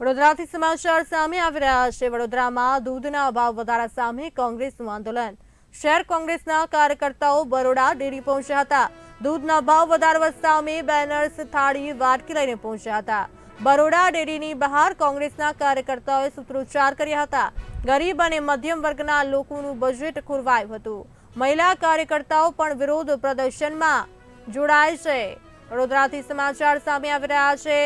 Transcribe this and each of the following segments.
વડોદરાથી સમાચાર સામે આવી રહ્યા છે. વડોદરામાં દૂધના અભાવ વધારા સામે કોંગ્રેસનું આંદોલન. શહેર કોંગ્રેસના કાર્યકર્તાઓ બરોડા ડેરી પહોંચ્યા હતા. દૂધના ભાવ વધારવા સામે બેનર્સ થાળી વાટકી લઈને પહોંચ્યા હતા. બરોડા ડેરીની બહાર કોંગ્રેસના કાર્યકર્તાઓએ સૂત્રોચ્ચાર કર્યા હતા. ગરીબ અને મધ્યમ વર્ગના લોકોનું બજેટ ખોરવાયું હતું. મહિલા કાર્યકર્તાઓ પણ વિરોધ પ્રદર્શનમાં જોડાય છે. વડોદરાથી સમાચાર સામે આવી રહ્યા છે.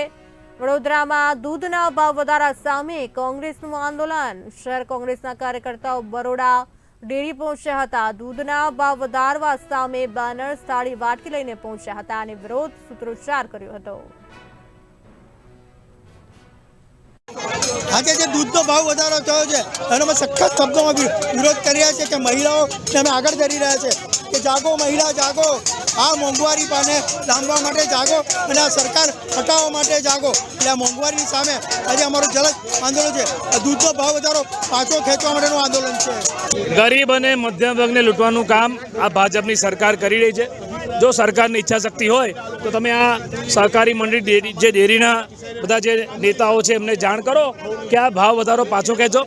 વડોદરામાં દૂધના ભાવ વધારા સામે કોંગ્રેસનું આંદોલન. શહેર કોંગ્રેસના કાર્યકર્તાઓ બરોડા ડેરી પહોંચ્યા હતા. દૂધના ભાવ વધારવા સામે બેનર સાડી વાટકી લઈને પહોંચ્યા હતા અને વિરોધ સૂત્રોચ્ચાર કર્યો હતો. આજે જે દૂધનો ભાવ વધારો થયો છે, એનો અમે સખત શબ્દોમાં વિરોધ કરી રહ્યા છે કે મહિલાઓને અમે આગળ કરી રહ્યા છે કે જાગો મહિલા, જાગો. આ મોંઘવારી પાને લાંબવા માટે જાગો અને આ સરકાર હટાવવા માટે જાગો. એટલે આ મોંઘવારીની સામે આજે અમારું જલદ આંદોલન છે. દૂધનો ભાવ વધારો પાછો ખેંચવા માટેનું આંદોલન છે. ગરીબ અને મધ્યમ વર્ગને લૂંટવાનું કામ આ ભાજપની સરકાર કરી રહી છે. જો સરકારની ઈચ્છા શક્તિ હોય, તો તમે આ સહકારી મંડળી ડેરી જે ડેરીના બધા જે નેતાઓ છે, એમને જાણ કરો કે આ ભાવ વધારો પાછો ખેંચો.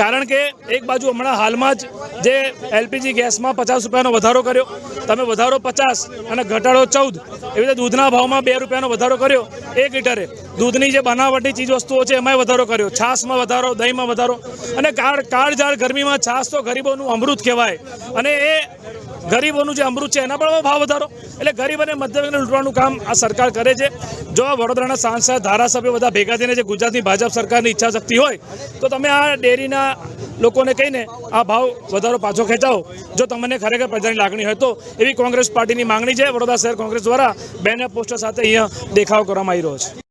કારણ કે એક બાજુ હમણાં હાલમાં જ જે એલપીજી ગેસમાં પચાસ રૂપિયાનો વધારો કર્યો, તમે વધારો પચાસ અને ઘટાડો ચૌદ, એવી રીતે દૂધના ભાવમાં બે રૂપિયાનો વધારો કર્યો, એક લીટરે. દૂધની જે બનાવટી ચીજ વસ્તુઓ છે, એમાંય વધારો કર્યો. છાશમાં વધારો, દહીંમાં વધારો. અને કાળ કાળઝાળ ગરમીમાં છાશ તો ગરીબોનું અમૃત કહેવાય. અને એ ગરીબોનું જે અમૃત છે, એના પણ ભાવ વધારો. એટલે ગરીબ અને મધ્યવર્ગને લૂંટવાનું કામ આ સરકાર કરે છે. જો વડોદરાના સાંસદ, ધારાસભ્યો બધા ભેગા થઈને જે ગુજરાતની ભાજપ સરકારની ઈચ્છા શક્તિ હોય, તો તમે આ ડેરીના લોકોને કહીને આ ભાવ વધારો પાછો ખેંચાવો. જો તમને ખરેખર પ્રજાની લાગણી હોય તો એવી કોંગ્રેસ પાર્ટીની માંગણી છે. વડોદરા શહેર કોંગ્રેસ દ્વારા બેનર પોસ્ટર સાથે અહીંયા દેખાવ કરવામાં આવી રહ્યો છે.